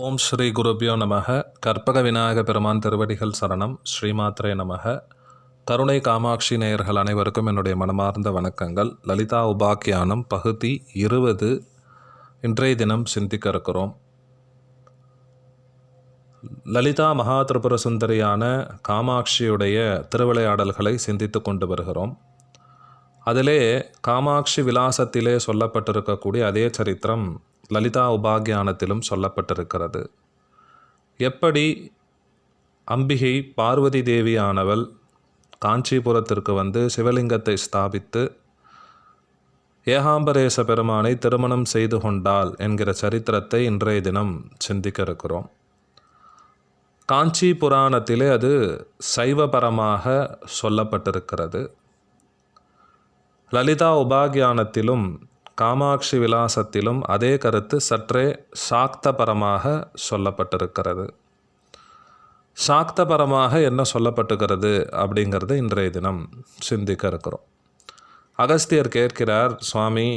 ஓம் ஸ்ரீ குருபியோ நமக. கற்பக விநாயக பெருமான் திருவடிகள் சரணம். ஸ்ரீமாத்ரே நமக. கருணை காமாட்சி நேயர்கள் அனைவருக்கும் என்னுடைய மனமார்ந்த வணக்கங்கள். லலிதா உபாக்கியானம் பகுதி இருபது. இன்றைய தினம் சிந்திக்க இருக்கிறோம். லலிதா மகா திரிபுர சுந்தரியான காமாட்சியுடைய திருவிளையாடல்களை சிந்தித்து கொண்டு வருகிறோம். அதிலே காமாட்சி விலாசத்திலே சொல்லப்பட்டிருக்கக்கூடிய அதே சரித்திரம் லலிதா உபாகியானத்திலும் சொல்லப்பட்டிருக்கிறது. எப்படி அம்பிகை பார்வதி தேவியானவள் காஞ்சிபுரத்திற்கு வந்து சிவலிங்கத்தை ஸ்தாபித்து ஏகாம்பரேச பெருமானை திருமணம் செய்து கொண்டாள் என்கிற சரித்திரத்தை இன்றைய தினம் சிந்திக்க இருக்கிறோம் காஞ்சி புராணத்திலே அது சைவபரமாக சொல்லப்பட்டிருக்கிறது. லலிதா உபாகியானத்திலும் காமாட்சி விலாசத்திலும் அதே கருத்து சற்றே சாக்தபரமாக சொல்லப்பட்டிருக்கிறது. சாக்தபரமாக என்ன சொல்லப்பட்டுகிறது அப்படிங்கிறது இன்றைய தினம் சிந்திக்க இருக்கிறோம். அகஸ்தியர் கேட்கிறார் சுவாமி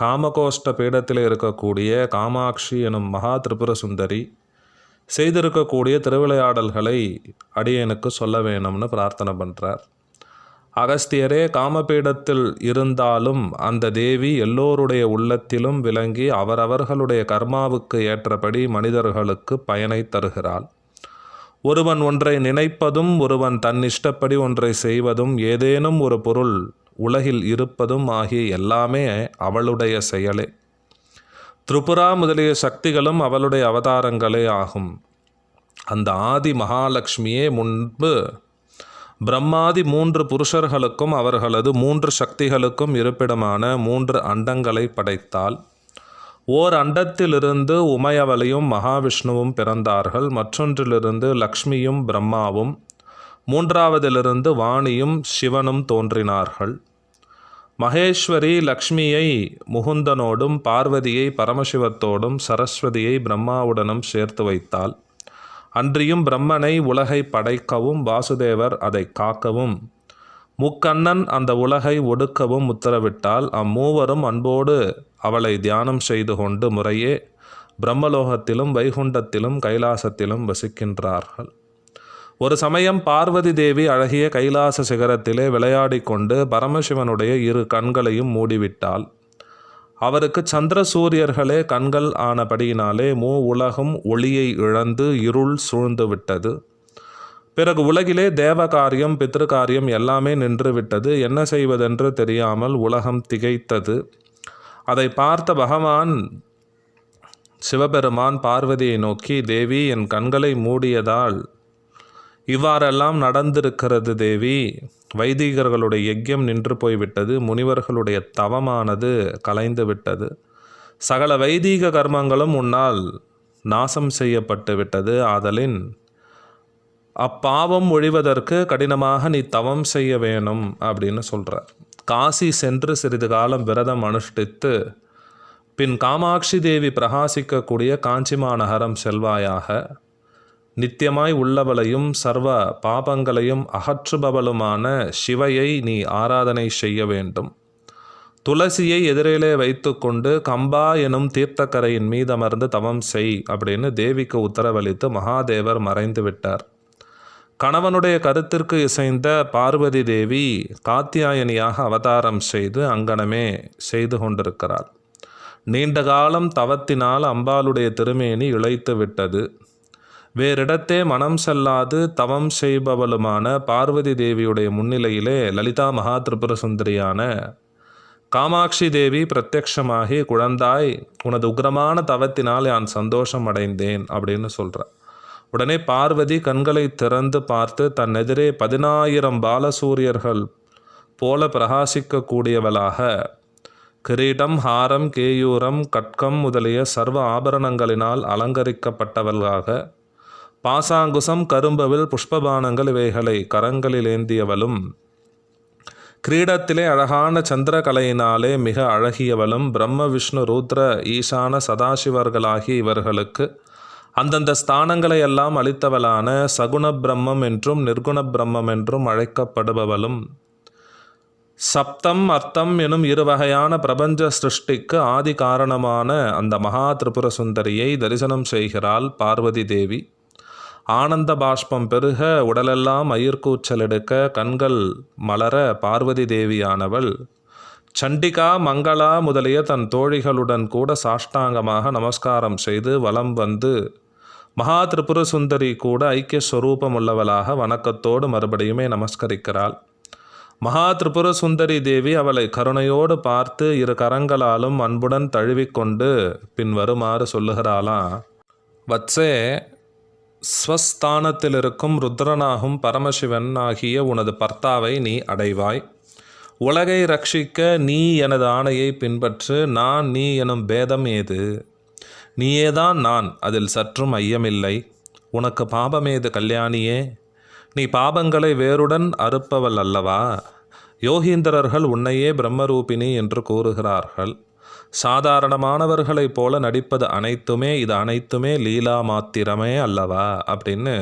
காமகோஷ்ட பீடத்தில் இருக்கக்கூடிய காமாட்சி எனும் மகா திரிபுர சுந்தரி செய்திருக்கக்கூடிய திருவிளையாடல்களை அடியனுக்கு சொல்ல வேணும்னு பிரார்த்தனை பண்ணுறார் அகஸ்தியரே காமபீடத்தில் இருந்தாலும் அந்த தேவி எல்லோருடைய உள்ளத்திலும் விளங்கி அவரவர்களுடைய கர்மாவுக்கு ஏற்றபடி மனிதர்களுக்கு பயனை தருகிறாள். ஒருவன் ஒன்றை நினைப்பதும் ஒருவன் தன் இஷ்டப்படி ஒன்றை செய்வதும் ஏதேனும் ஒரு பொருள் உலகில் இருப்பதும் ஆகிய எல்லாமே அவளுடைய செயலே. திரிபுரா முதலிய சக்திகளும் அவளுடைய அவதாரங்களே ஆகும். அந்த ஆதி மகாலட்சுமியே முன்பு பிரம்மாதி மூன்று புருஷர்களுக்கும் அவர்களது மூன்று சக்திகளுக்கும் இருப்பிடமான மூன்று அண்டங்களை படைத்தால் ஓர் அண்டத்திலிருந்து உமையவளையும் மகாவிஷ்ணுவும் பிறந்தார்கள். மற்றொன்றிலிருந்து லக்ஷ்மியும் பிரம்மாவும் மூன்றாவதிலிருந்து வாணியும் சிவனும் தோன்றினார்கள். மகேஸ்வரி லக்ஷ்மியை முகுந்தனோடும் பார்வதியை பரமசிவத்தோடும் சரஸ்வதியை பிரம்மாவுடனும் சேர்த்து வைத்தாள். அன்றியும் பிரம்மனை உலகை படைக்கவும் வாசுதேவர் அதை காக்கவும். முக்கண்ணன் அந்த உலகை ஒடுக்கவும் உத்தரவிட்டால் அம்மூவரும் அன்போடு அவளை தியானம் செய்து கொண்டு முறையே பிரம்மலோகத்திலும் வைகுண்டத்திலும் கைலாசத்திலும் வசிக்கின்றார்கள். ஒரு சமயம் பார்வதி தேவி அழகிய கைலாச சிகரத்திலே விளையாடி கொண்டு பரமசிவனுடைய இரு கண்களையும் மூடிவிட்டாள். அவருக்கு சந்திர சூரியர்களே கண்கள் ஆனபடியினாலே மூ உலகம் ஒளியை இழந்து இருள் சூழ்ந்து விட்டது பிறகு உலகிலே தேவ காரியம் பித்திருக்காரியம் எல்லாமே நின்றுவிட்டது. என்ன செய்வதென்று தெரியாமல் உலகம் திகைத்தது. அதை பார்த்த பகவான் சிவபெருமான் பார்வதியை நோக்கி தேவி என் கண்களை மூடியதால் இவ்வாறெல்லாம் நடந்திருக்கிறது தேவி. வைதிகர்களுடைய யஜ்யம் நின்று போய்விட்டது முனிவர்களுடைய தவமானது கலைந்து விட்டது. சகல வைதீக கர்மங்களும் உன்னால் நாசம் செய்யப்பட்டு விட்டது. ஆதலின் அப்பாவம் ஒழிவதற்கு கடினமாக நீ தவம் செய்ய வேணும் அப்படின்னு சொல்கிற காசி சென்று சிறிது காலம் விரதம் அனுஷ்டித்து பின் காமாட்சி தேவி பிரகாசிக்கக்கூடிய காஞ்சி மாநகரம் செல்வாயாக நித்தியமாய் உள்ளவளையும் சர்வ பாபங்களையும் அகற்றுபவளுமான சிவையை நீ ஆராதனை செய்ய வேண்டும். துளசியை எதிரிலே வைத்துக்கொண்டு கம்பா எனும் தீர்த்தக்கரையின் மீதமர்ந்து தவம் செய் அப்படின்னு தேவிக்கு உத்தரவளித்து மகாதேவர் மறைந்து விட்டார். கணவனுடைய கருத்திற்கு இசைந்த பார்வதி தேவி காத்தியாயனியாக அவதாரம் செய்து அங்கனமே செய்து கொண்டிருக்கிறார் நீண்ட காலம் தவத்தினால் அம்பாளுடைய திருமேனி இழைத்து விட்டது. வேறிடத்தே மனம் செல்லாது தவம் செய்பவளுமான பார்வதி தேவியுடைய முன்னிலையிலே லலிதா மகா திரிபுர சுந்தரியான காமாட்சி தேவி பிரத்யக்ஷமாகி குழந்தாய் உனது உக்ரமான தவத்தினால் நான் சந்தோஷம் அடைந்தேன் அப்படின்னு சொல்கிறார் உடனே பார்வதி கண்களை திறந்து பார்த்து தன் எதிரே பதினாயிரம் பாலசூரியர்கள் போல பிரகாசிக்கக்கூடியவளாக. கிரீடம் ஹாரம் கேயூரம் கட்கம் முதலிய சர்வ ஆபரணங்களினால் அலங்கரிக்கப்பட்டவளாக பாசாங்குசம் கரும்பவில் புஷ்பபானங்கள் இவைகளை கரங்களில் ஏந்தியவளும் கிரீடத்திலே அழகான சந்திரகலையினாலே மிக அழகியவளும் பிரம்ம விஷ்ணு ருத்ர ஈசான சதாசிவர்களாகிய இவர்களுக்கு அந்தந்த ஸ்தானங்களை எல்லாம் அளித்தவளான சகுண பிரம்மம் என்றும் நிர்குண பிரம்மம் என்றும் அழைக்கப்படுபவளும். சப்தம் அர்த்தம் எனும் இரு வகையான பிரபஞ்ச சிருஷ்டிக்கு ஆதி காரணமான அந்த மகா திரிபுர சுந்தரியை தரிசனம் செய்கிறாள் பார்வதி தேவி. ஆனந்த பாஷ்பம் பெருக உடலெல்லாம் அயிர்கூச்சல் எடுக்க கண்கள் மலர பார்வதி தேவியானவள். சண்டிகா மங்களா முதலிய தன் தோழிகளுடன் கூட சாஷ்டாங்கமாக நமஸ்காரம் செய்து வலம் வந்து மகா திரிபுர சுந்தரி கூட ஐக்கிய ஸ்வரூபம் உள்ளவளாக வணக்கத்தோடு மறுபடியுமே நமஸ்கரிக்கிறாள். மகா திரிபுர சுந்தரி தேவி அவளை கருணையோடு பார்த்து இரு கரங்களாலும் அன்புடன் தழுவிக்கொண்டு பின் வருமாறு சொல்லுகிறாளாம். வத்சே ஸ்வஸ்தானத்தில் இருக்கும் ருத்ரனாகும் பரமசிவன் ஆகிய உனது பர்த்தாவை நீ அடைவாய். உலகை ரட்சிக்க நீ எனது ஆணையை பின்பற்று நான் நீ எனும் பேதம் ஏது? நீயேதான் நான் அதில் சற்றும் ஐயமில்லை. உனக்கு பாபமேது கல்யாணியே? நீ பாபங்களை வேறுடன் அறுப்பவள் அல்லவா? யோகீந்திரர்கள் உன்னையே பிரம்மரூபிணி என்று கூறுகிறார்கள். சாதாரணமானவர்களைப் போல நடிப்பது அனைத்துமே இது அனைத்துமே லீலா மாத்திரமே அல்லவா? அப்படின்னு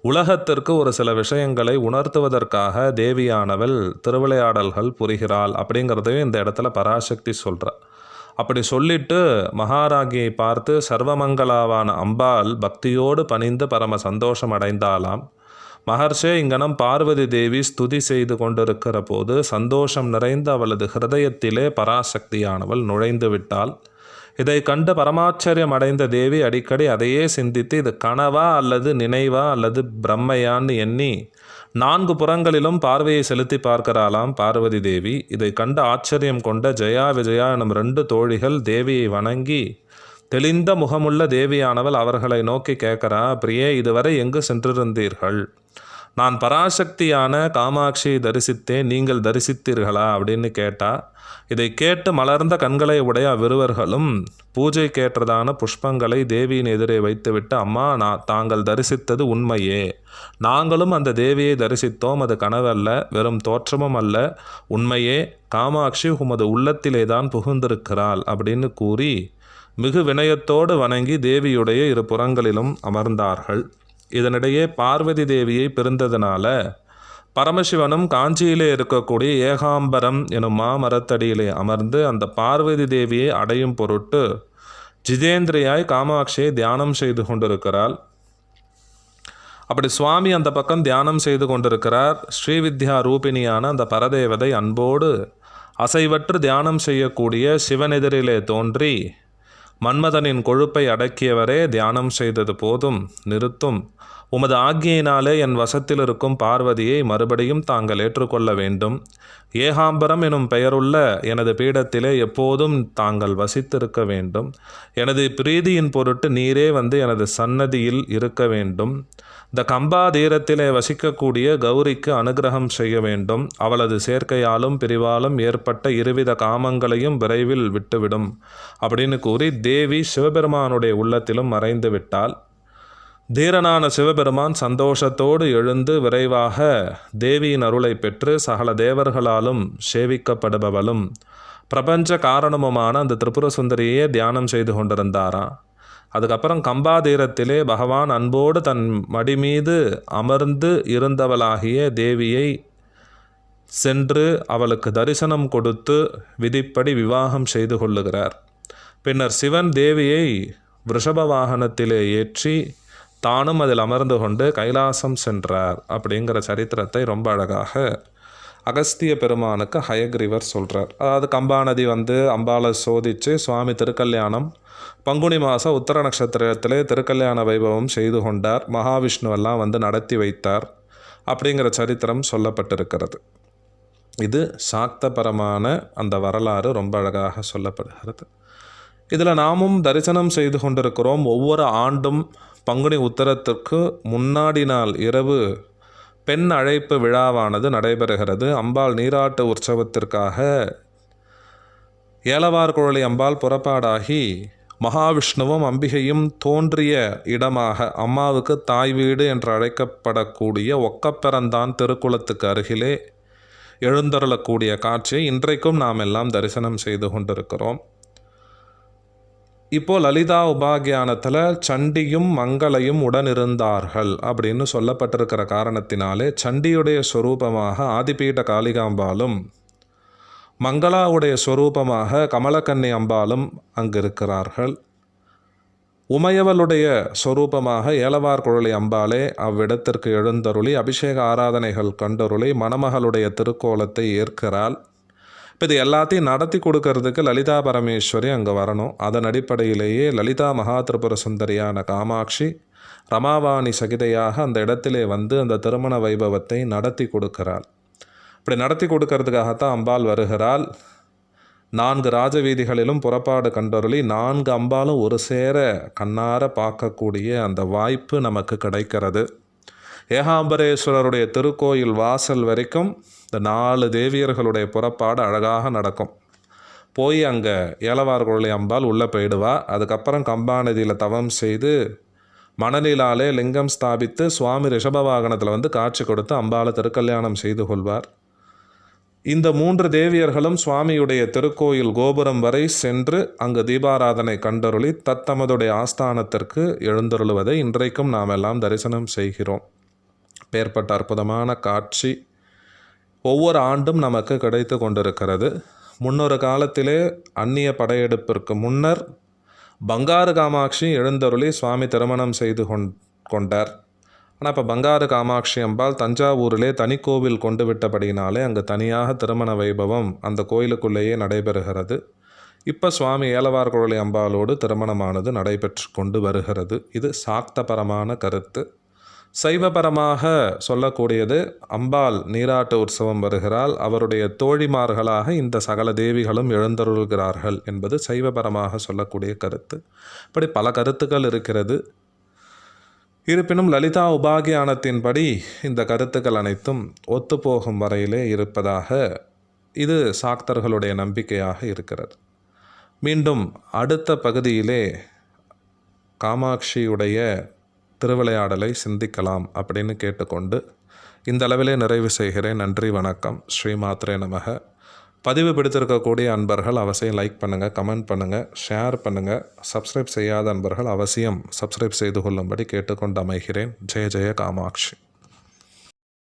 உலகத்திற்கு ஒரு சில விஷயங்களை உணர்த்துவதற்காக தேவியானவள் திருவிளையாடல்கள் புரிகிறாள் அப்படிங்கிறதையும் இந்த இடத்துல பராசக்தி சொல்கிறார் அப்படி சொல்லிட்டு மகாராகியை பார்த்து சர்வமங்களாவான அம்பாள் பக்தியோடு பணிந்து பரம சந்தோஷம் அடைந்தாலாம் மகர்ஷே இங்கனம் பார்வதி தேவி ஸ்துதி செய்து கொண்டிருக்கிற போது சந்தோஷம் நிறைந்த அவளது ஹிருதயத்திலே பராசக்தியானவள் நுழைந்து விட்டாள். இதை கண்டு பரமாச்சரியம் அடைந்த தேவி அடிக்கடி அதையே சிந்தித்து இது கனவா அல்லது நினைவா அல்லது பிரம்மையான்னு எண்ணி நான்கு புறங்களிலும் பார்வையை செலுத்தி பார்க்கிறாளாம் பார்வதி தேவி. இதை கண்டு ஆச்சரியம் கொண்ட ஜெயா விஜயா எனும் ரெண்டு தோழிகள் தேவியை வணங்கி தெளிந்த முகமுள்ள தேவியானவள் அவர்களை நோக்கி கேட்கிறா பிரியே இதுவரை எங்கு சென்றிருந்தீர்கள்? நான் பராசக்தியான காமாட்சியை தரிசித்தேன் நீங்கள் தரிசித்தீர்களா? அப்படின்னு கேட்டா இதை கேட்டு மலர்ந்த கண்களை உடைய அவ்விருவர்களும் பூஜை கேட்டதான புஷ்பங்களை தேவியின் எதிரே வைத்துவிட்டு அம்மா நான் தாங்கள் தரிசித்தது உண்மையே. நாங்களும் அந்த தேவியை தரிசித்தோம் அது கனவல்ல வெறும் தோற்றமும் அல்ல. உண்மையே காமாட்சி உமது உள்ளத்திலே தான் புகுந்திருக்கிறாள் அப்படின்னு கூறி மிகு வினயத்தோடு வணங்கி தேவியுடைய இரு புறங்களிலும் அமர்ந்தார்கள். இதனிடையே பார்வதி தேவியை பிறந்ததனால பரமசிவனும் காஞ்சியிலே இருக்கக்கூடிய ஏகாம்பரம் எனும் மாமரத்தடியிலே அமர்ந்து அந்த பார்வதி தேவியை அடையும் பொருட்டு ஜிதேந்திரியாய் காமாட்சியை தியானம் செய்து கொண்டிருக்கிறாள். அப்படி சுவாமி அந்த பக்கம் தியானம் செய்து கொண்டிருக்கிறார். ஸ்ரீவித்யா ரூபிணியான அந்த பரதேவதை அன்போடு அசைவற்று தியானம் செய்யக்கூடிய சிவனெதிரிலே தோன்றி மன்மதனின் கொழுப்பை அடக்கியவரே தியானம் செய்தது போதும் நிறுத்தும். உமது ஆக்ஞையினாலே என் வசத்தில் இருக்கும் பார்வதியை மறுபடியும் தாங்கள் ஏற்றுக்கொள்ள வேண்டும். ஏகாம்பரம் எனும் பெயருள்ள எனது பீடத்திலே எப்போதும் தாங்கள் வசித்திருக்க வேண்டும். எனது பிரீதியின் பொருட்டு நீரே வந்து எனது சன்னதியில் இருக்க வேண்டும். இந்த கம்பா தீரத்திலே வசிக்கக்கூடிய கௌரிக்கு அனுகிரகம் செய்ய வேண்டும். அவளது சேர்க்கையாலும் பிரிவாலும் ஏற்பட்ட இருவித காமங்களையும் விரைவில் விட்டுவிடும். அப்படின்னு கூறி தேவி சிவபெருமானுடைய உள்ளத்திலும் மறைந்து விட்டாள். தீரனான சிவபெருமான் சந்தோஷத்தோடு எழுந்து விரைவாக தேவியின் அருளை பெற்று சகல தேவர்களாலும் சேவிக்கப்படுபவளும். பிரபஞ்ச காரணமுமான அந்த திரிபுர சுந்தரியே தியானம் செய்து கொண்டிருந்தாராம். அதுக்கப்புறம் கம்பாதீரத்திலே பகவான் அன்போடு தன் மடி மீது அமர்ந்து இருந்தவளாகிய தேவியை சென்று அவளுக்கு தரிசனம் கொடுத்து விதிப்படி விவாகம் செய்து கொள்ளுகிறார். பின்னர் சிவன் தேவியை விருஷப வாகனத்திலே ஏற்றி தானும் அதில் அமர்ந்து கொண்டு கைலாசம் சென்றார் அப்படிங்கிற சரித்திரத்தை ரொம்ப அழகாக அகஸ்திய பெருமானுக்கு ஹயக்ரீவர் சொல்கிறார் அதாவது கம்பா நதி வந்து அம்பாலை சோதித்து சுவாமி திருக்கல்யாணம் பங்குனி மாதம் உத்தர நட்சத்திரத்திலே திருக்கல்யாண வைபவம் செய்து கொண்டார். மகாவிஷ்ணுவெல்லாம் வந்து நடத்தி வைத்தார் அப்படிங்கிற சரித்திரம் சொல்லப்பட்டிருக்கிறது. இது சாக்தபரமான அந்த வரலாறு ரொம்ப அழகாக சொல்லப்படுகிறது. இதில் நாமும் தரிசனம் செய்து கொண்டிருக்கிறோம். ஒவ்வொரு ஆண்டும் பங்குனி உத்தரத்திற்கு முன்னாடி நாள் இரவு பெண் அழைப்பு விழாவானது நடைபெறுகிறது. அம்பாள் நீராட்டு உற்சவத்திற்காக ஏலவார்குழலி அம்பாள் புறப்பாடாகி மகாவிஷ்ணுவும் அம்பிகையும் தோன்றிய இடமாக அம்மாவுக்கு தாய் வீடு என்று அழைக்கப்படக்கூடிய ஒக்கப்பிறந்தான் திருக்குளத்துக்கு அருகிலே எழுந்தருளக்கூடிய காட்சியை இன்றைக்கும் நாம் எல்லாம் தரிசனம் செய்து கொண்டிருக்கிறோம். இப்போ லலிதா உபாகியானத்தில் சண்டியும் மங்களையும் உடனிருந்தார்கள் அப்படின்னு சொல்லப்பட்டிருக்கிற காரணத்தினாலே சண்டியுடைய ஸ்வரூபமாக ஆதிபீட காளிகாம்பாலும் மங்களாவுடைய ஸ்வரூபமாக கமலக்கண்ணி அம்பாலும் அங்கு இருக்கிறார்கள் உமையவளுடைய சொரூபமாக ஏலவார் குழலி அம்பாளே அவ்விடத்திற்கு எழுந்தருளி அபிஷேக ஆராதனைகள் கண்டருளி மணமகளுடைய திருக்கோலத்தை ஏற்கிறாள். இப்போ இது எல்லாத்தையும் நடத்தி கொடுக்கறதுக்கு லலிதா பரமேஸ்வரி அங்கே வரணும். அதன் அடிப்படையிலேயே லலிதா மகா திரிபுர சுந்தரியான காமாட்சி ரமாவாணி சகிதையாக அந்த இடத்திலே வந்து அந்த திருமண வைபவத்தை நடத்தி கொடுக்கிறாள். இப்படி நடத்தி கொடுக்கறதுக்காகத்தான் அம்பாள் வருகிறாள். நான்கு ராஜவீதிகளிலும் புறப்பாடு கண்டொருளி நான்கு அம்பாலும் ஒரு சேர கண்ணார பார்க்கக்கூடிய அந்த வாய்ப்பு நமக்கு கிடைக்கிறது. ஏகாம்பரேஸ்வரருடைய திருக்கோயில் வாசல் வரைக்கும் இந்த நாலு தேவியர்களுடைய புறப்பாடு அழகாக நடக்கும். போய் அங்கே ஏலவார் அம்பாள் உள்ளே போயிடுவா. அதுக்கப்புறம் கம்பா நதியில் தவம் செய்து மணலிலாலே லிங்கம் ஸ்தாபித்து சுவாமி ரிஷப வாகனத்தில் வந்து காட்சி கொடுத்து அம்பாளை திருக்கல்யாணம் செய்து கொள்வார். இந்த மூன்று தேவியர்களும் சுவாமியுடைய திருக்கோயில் கோபுரம் வரை சென்று அங்கு தீபாராதனை கண்டருளி தத்தமதுடைய ஆஸ்தானத்திற்கு எழுந்தருளுவதை இன்றைக்கும் நாம் எல்லாம் தரிசனம் செய்கிறோம். பேர்பட்ட அற்புதமான காட்சி. ஒவ்வொரு ஆண்டும் நமக்கு கிடைத்து கொண்டிருக்கிறது. முன்னொரு காலத்திலே அந்நிய படையெடுப்பிற்கு முன்னர் பங்காரு காமாட்சி எழுந்தருளி சுவாமி திருமணம் செய்து கொண் கொண்டார். ஆனால் இப்போ பங்காரு காமாட்சி அம்பாள் தஞ்சாவூரிலே தனி கோவில் கொண்டு விட்டபடினாலே அங்கு தனியாக திருமண வைபவம் அந்த கோயிலுக்குள்ளேயே நடைபெறுகிறது. இப்போ சுவாமி ஏலவார்குழலி அம்பாளோடு திருமணமானது நடைபெற்று கொண்டு வருகிறது. இது சாக்தபரமான கருத்து. சைவபரமாக சொல்லக்கூடியது அம்பாள் நீராட்டு உற்சவம் வருகிறாள் அவருடைய தோழிமார்களாக இந்த சகல தேவிகளும் எழுந்தருள்கிறார்கள் என்பது சைவபரமாக சொல்லக்கூடிய கருத்து. இப்படி பல கருத்துக்கள் இருக்கிறது. இருப்பினும் லலிதா உபாகியானத்தின்படி இந்த கருத்துக்கள் அனைத்தும் ஒத்துப்போகும் வரையிலே இருப்பதாக இது சாக்தர்களுடைய நம்பிக்கையாக இருக்கிறது. மீண்டும் அடுத்த பகுதியிலே காமாட்சியுடைய திருவிளையாடலை சிந்திக்கலாம் அப்படின்னு கேட்டுக்கொண்டு இந்த அளவிலே நிறைவு செய்கிறேன். நன்றி வணக்கம். ஸ்ரீமாத்ரே நமக. பதிவு பிடித்திருக்கக்கூடிய அன்பர்கள் அவசியம் லைக் பண்ணுங்கள் கமெண்ட் பண்ணுங்கள் ஷேர் பண்ணுங்கள் சப்ஸ்கிரைப் செய்யாத அன்பர்கள் அவசியம் சப்ஸ்கிரைப் செய்து கொள்ளும்படி கேட்டுக்கொண்டு அமைகிறேன். ஜெய ஜெய காமாட்சி.